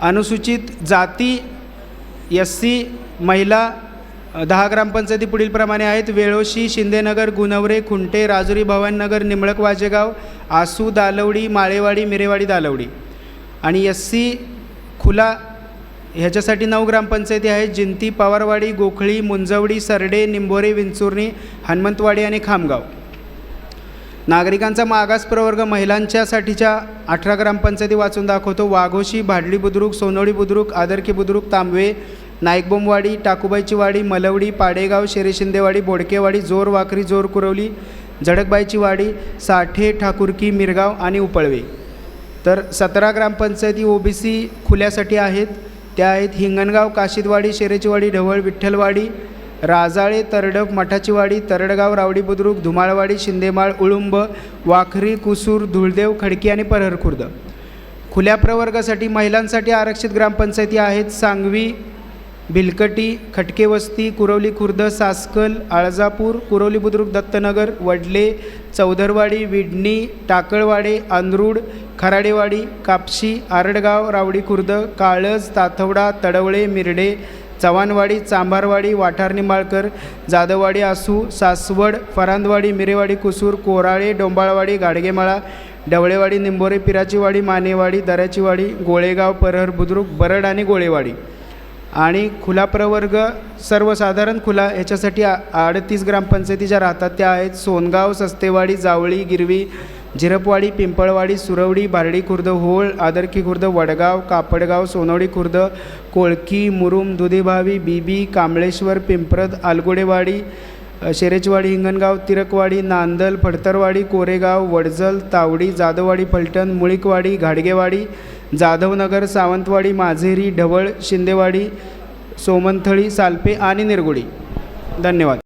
अनुसूचित जाती S C महिला दहा ग्रामपंचायती पुढीलप्रमाणे आहेत. वेळोशी शिंदेनगर गुणवरे खुंटे राजुरी भवानीनगर निमळक वाजेगाव आसू दालवडी माळेवाडी मिरेवाडी दालवडी. आणि एस सी खुला ह्याच्यासाठी नऊ ग्रामपंचायती आहेत. जिंती पवारवाडी गोखळी मुंजवडी सरडे निंबोरे विंचुर्णी हनुमंतवाडी आणि खामगाव. नागरिकांचा मागास प्रवर्ग महिलांच्यासाठीच्या अठरा ग्रामपंचायती वाचून दाखवतो. वाघोशी भाडली बुद्रुक सोनोडी बुद्रुक आदरकी बुद्रुक तांबवे नाईकबोमवाडी टाकूबाईची वाडी मलवडी पाडेगाव शेरेशिंदेवाडी बोडकेवाडी जोर वाकरी जोर कुरवली झडकबाईची वाडी साठे ठाकुरकी मिरगाव आणि उपळवे. तर सतरा ग्रामपंचायती ओ बी सी खुल्यासाठी आहेत. त्या आहेत हिंगणगाव काशीदवाडी शेरेचीवाडी ढवळ विठ्ठलवाडी राजाळे तरडप मठाचीवाडी तरडगाव रावडी बुद्रुक धुमाळवाडी शिंदेमाळ उळुंब वाखरी कुसूर धुळदेव खडकी आणि परहर खुर्द खुल्या प्रवर्गासाठी महिलांसाठी आरक्षित ग्रामपंचायती आहेत सांगवी भिलकटी खटके वस्ती कुरवली खुर्द सासकल आळजापूर कुरवली बुद्रुक दत्तनगर वडले चौधरवाडी विडणी टाकळवाडे आंद्रूड खराडेवाडी कापशी आरडगाव रावडी खुर्द काळज ताथवडा तडवळे मिरडे चव्हाणवाडी चांभारवाडी वाठार निंबाळकर जाधववाडी आसू सासवड फरांदवाडी मिरेवाडी कुसूर कोराळे डोंबाळवाडी गाडगेमाळा डवळेवाडी निंबोरे पिराचीवाडी मानेवाडी दऱ्याचीवाडी गोळेगाव परहर बुद्रुक बरड आणि गोळेवाडी. आणि खुला प्रवर्ग सर्वसाधारण खुला ह्याच्यासाठी आ अडतीस ग्रामपंचायती ज्या राहतात त्या आहेत. सोनगाव सस्तेवाडी जावळी गिरवी झिरपवाडी पिंपळवाडी सुरवडी बारडी खुर्द होळ आदरकी खुर्द वडगाव कापडगाव सोनवडी खुर्द कोळकी मुरुम दुधेभावी बीबी कांबळेश्वर पिंपरद आलगोडेवाडी शेरेचवाडी हिंगणगाव तिरकवाडी नांदल फडतरवाडी कोरेगाव वडजल तावडी जाधववाडी फलटण मुळीकवाडी घाडगेवाडी जाधवनगर सावंतवाडी माझेरी ढवळ शिंदेवाडी सोमंथळी सालपे आणि निरगुडी. धन्यवाद.